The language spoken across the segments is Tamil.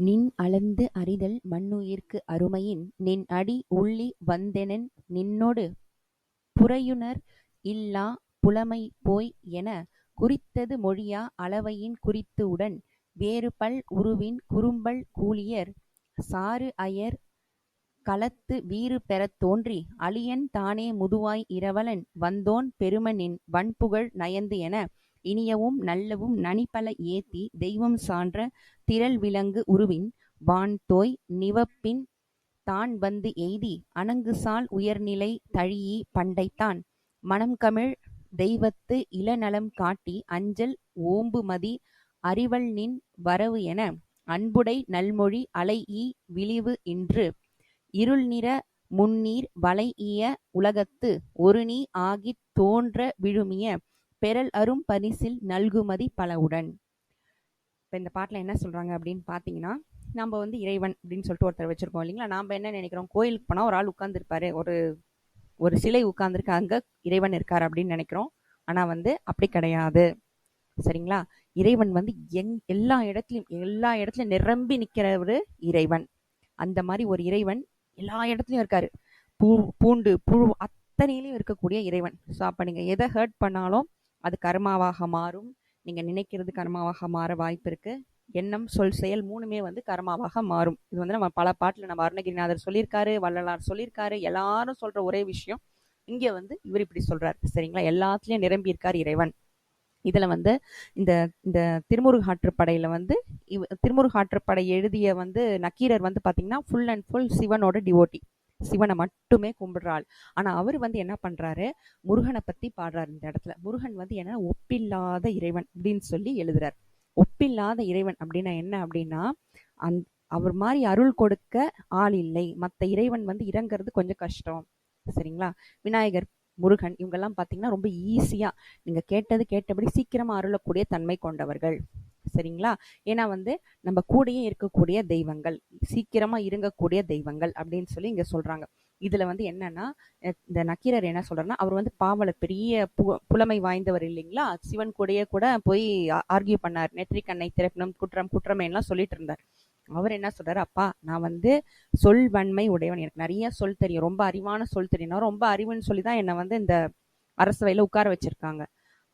நின் அளந்து அறிதல் மன்னுயிர்க்கு அருமையின் நின் அடி உள்ளி வந்தெனென் நின்னொடு புறையுணர் இல்லா புலமை போய் என குறித்தது மொழியா அளவையின் குறித்து உடன் வேறுபல் உருவின் குறும்பல் கூலியர் சாறு அயர் களத்து வீறு பெறத் தோன்றி அளியன் தானே முதுவாய் இரவலன் வந்தோன் பெருமனின் வன்புகழ் நயந்து என இனியவும் நல்லவும் நனிபல ஏத்தி தெய்வம் சான்ற திரள் விலங்கு உருவின் வான்தோய் நிவப்பின் தான் வந்து எய்தி அணங்குசால் உயர்நிலை தழியி பண்டைத்தான். மணம்கமழ் தெய்வத்து இளநலம் காட்டி அஞ்சல் ஓம்புமதி அறிவல்நின் வரவு என அன்புடை நல்மொழி அலை ஈ விழிவு இன்று. இருள் நிற முன்னீர் வலை ஈய உலகத்து ஒரு நீ ஆகித் தோன்ற விழுமிய பெறல்அரும் பரிசில் நல்குமதி பலவுடன். இப்போ இந்த பாட்டில் என்ன சொல்கிறாங்க அப்படின்னு பார்த்தீங்கன்னா நம்ம வந்து இறைவன் அப்படின்னு சொல்லிட்டு ஒருத்தர் வச்சுருக்கோம் இல்லைங்களா? நாம் என்ன நினைக்கிறோம்? கோயிலுக்கு போனால் ஒரு ஆள் உட்கார்ந்துருப்பாரு. ஒரு ஒரு சிலை உட்கார்ந்துருக்கு. அங்கே இறைவன் இருக்கார் அப்படின்னு நினைக்கிறோம். ஆனால் வந்து அப்படி கிடையாது. சரிங்களா? இறைவன் வந்து எங் எல்லா இடத்துலையும் எல்லா இடத்துலையும் நிரம்பி நிற்கிறவர் இறைவன். அந்த மாதிரி ஒரு இறைவன் எல்லா இடத்துலையும் இருக்காரு. பூ பூண்டு புழு அத்தனையிலையும் இருக்கக்கூடிய இறைவன். ஸோ அப்போ நீங்கள் எதை ஹர்ட் பண்ணாலும் அது கர்மாவாக மாறும். நீங்கள் நினைக்கிறது கர்மாவாக மாற வாய்ப்பு இருக்கு. எண்ணம் சொல் செயல் மூணுமே வந்து கர்மாவாக மாறும். இது வந்து நம்ம பல பாட்டில் நம்ம அருணகிரிநாதர் சொல்லியிருக்காரு வள்ளலார் சொல்லியிருக்காரு எல்லாரும் சொல்கிற ஒரே விஷயம். இங்கே வந்து இவர் இப்படி சொல்கிறார் சரிங்களா? எல்லாத்துலேயும் நிரம்பி இருக்கார் இறைவன். இதில் வந்து இந்த இந்த திருமுருகாற்றுப்படையில் வந்து இவ் திருமுருகாற்றுப்படை எழுதிய வந்து நக்கீரர் வந்து பார்த்திங்கன்னா ஃபுல் அண்ட் ஃபுல் சிவனோட டிவோட்டி சிவனை மட்டுமே கும்பிடுறாள். ஆனா அவர் வந்து என்ன பண்றாரு? முருகனை பத்தி பாடுறாரு இந்த இடத்துல. முருகன் வந்து என்ன ஒப்பில்லாத இறைவன் அப்படின்னு சொல்லி எழுதுறார். ஒப்பில்லாத இறைவன் அப்படின்னா என்ன அப்படின்னா அந் அவர் மாதிரி அருள் கொடுக்க ஆள் இல்லை. மற்ற இறைவன் வந்து இறங்குறது கொஞ்சம் கஷ்டம். சரிங்களா? விநாயகர் முருகன் இவங்கெல்லாம் பார்த்தீங்கன்னா ரொம்ப ஈஸியாக நீங்கள் கேட்டது கேட்டபடி சீக்கிரமாக அருளக்கூடிய தன்மை கொண்டவர்கள். சரிங்களா? ஏன்னா வந்து நம்ம கூடயே இருக்கக்கூடிய தெய்வங்கள் சீக்கிரமாக இருங்கக்கூடிய தெய்வங்கள் அப்படின்னு சொல்லி இங்கே சொல்கிறாங்க இதில் வந்து என்னன்னா இந்த நக்கீரர் என்ன சொல்றாருன்னா அவர் வந்து பாவல பெரிய பு புலமை வாய்ந்தவர் இல்லைங்களா? சிவன் கூடயே கூட போய் ஆர்கியூ பண்ணார். நெற்றிக்கண்ணை திறப்பினம் குற்றம் குற்றம் எல்லாம் சொல்லிட்டு இருந்தார். அவர் என்ன சொல்றாரு? அப்பா நான் வந்து சொல் வன்மை உடையவன். எனக்கு நிறைய சொல் தெரியும். ரொம்ப அறிவான சொல் தெரியும். ரொம்ப அறிவுன்னு சொல்லி தான் என்னை வந்து இந்த அரசவையில் உட்கார வச்சிருக்காங்க.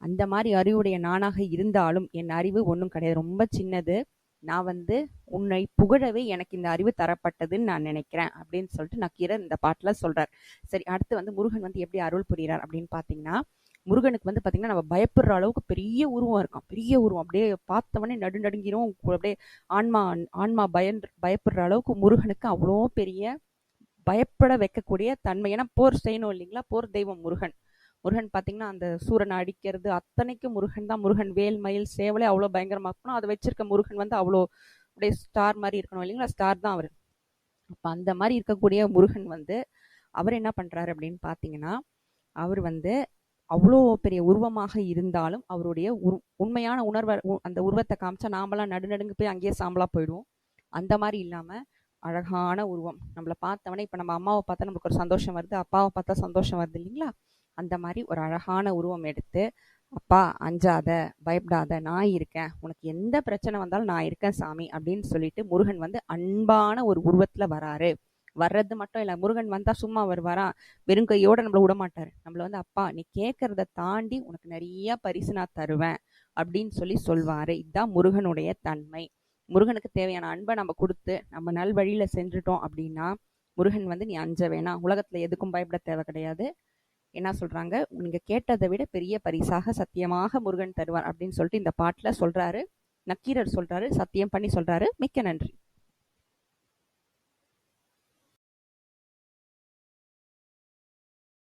அந்த மாதிரி அறிவுடைய நானாக இருந்தாலும் என் அறிவு ஒன்றும் கிடையாது. ரொம்ப சின்னது. நான் வந்து உன்னை புகழவே எனக்கு இந்த அறிவு தரப்பட்டதுன்னு நான் நினைக்கிறேன் அப்படின்னு சொல்லிட்டு நக்கீரர் இந்த பாட்டில் சொல்றார். சரி அடுத்து வந்து முருகன் வந்து எப்படி அருள் புரிகிறார் அப்படின்னு பார்த்தீங்கன்னா முருகனுக்கு வந்து பார்த்தீங்கன்னா நம்ம பயப்படுற அளவுக்கு பெரிய உருவம் இருக்கும். பெரிய உருவம். அப்படியே பார்த்தவனே நடு நடுங்கிரும். அப்படியே ஆன்மா ஆன்மா பயன் பயப்படுற அளவுக்கு முருகனுக்கு அவ்வளோ பெரிய பயப்பட வைக்கக்கூடிய தன்மை. ஏன்னா போர் செய்யணும் இல்லைங்களா? போர் தெய்வம் முருகன். முருகன் பார்த்தீங்கன்னா அந்த சூரனை அடிக்கிறது அத்தனைக்கும் முருகன் தான். முருகன் வேல் மயில் சேவலே அவ்வளோ பயங்கரமாக இருக்கணும். அதை வச்சிருக்க முருகன் வந்து அவ்வளோ அப்படியே ஸ்டார் மாதிரி இருக்கணும் இல்லைங்களா? ஸ்டார் தான் அவர். அப்போ அந்த மாதிரி இருக்கக்கூடிய முருகன் வந்து அவர் என்ன பண்ணுறாரு அப்படின்னு பார்த்தீங்கன்னா அவர் வந்து அவ்வளோ பெரிய உருவமாக இருந்தாலும் அவருடைய உரு உண்மையான உணர்வை அந்த உருவத்தை காமிச்சா நாமெல்லாம் நடுநடுங்கு போய் அங்கேயே சாம்பலாக போயிடுவோம். அந்த மாதிரி இல்லாமல் அழகான உருவம். நம்மளை பார்த்தவனே இப்போ நம்ம அம்மாவை பார்த்தா நமக்கு ஒரு சந்தோஷம் வருது அப்பாவை பார்த்தா சந்தோஷம் வருது இல்லைங்களா? அந்த மாதிரி ஒரு அழகான உருவம் எடுத்து அப்பா அஞ்சாத பயப்படாத நான் இருக்கேன். உனக்கு எந்த பிரச்சனை வந்தாலும் நான் இருக்கேன் சாமி அப்படின்னு சொல்லிட்டு முருகன் வந்து அன்பான ஒரு உருவத்தில் வராரு. வர்றது மட்டும் இல்லை முருகன் வந்தால் சும்மா வருவாரா? வெறும் கையோட நம்மளை விட நம்மளை வந்து அப்பா நீ கேட்கறத தாண்டி உனக்கு நிறைய பரிசு நான் தருவேன் அப்படின்னு சொல்லி சொல்வாரு. இதுதான் முருகனுடைய தன்மை. முருகனுக்கு தேவையான அன்பை நம்ம கொடுத்து நம்ம நல் வழியில் சென்றுட்டோம் அப்படின்னா முருகன் வந்து நீ அஞ்ச வேணாம். உலகத்தில் எதுக்கும் பயப்பட தேவை கிடையாது. என்ன சொல்றாங்க? நீங்க கேட்டதை விட பெரிய பரிசாக சத்தியமாக முருகன் தருவார் அப்படின்னு சொல்லிட்டு இந்த பாட்டுல சொல்றாரு. நக்கீரர் சொல்றாரு. சத்தியம் பண்ணி சொல்றாரு. மிக்க நன்றி.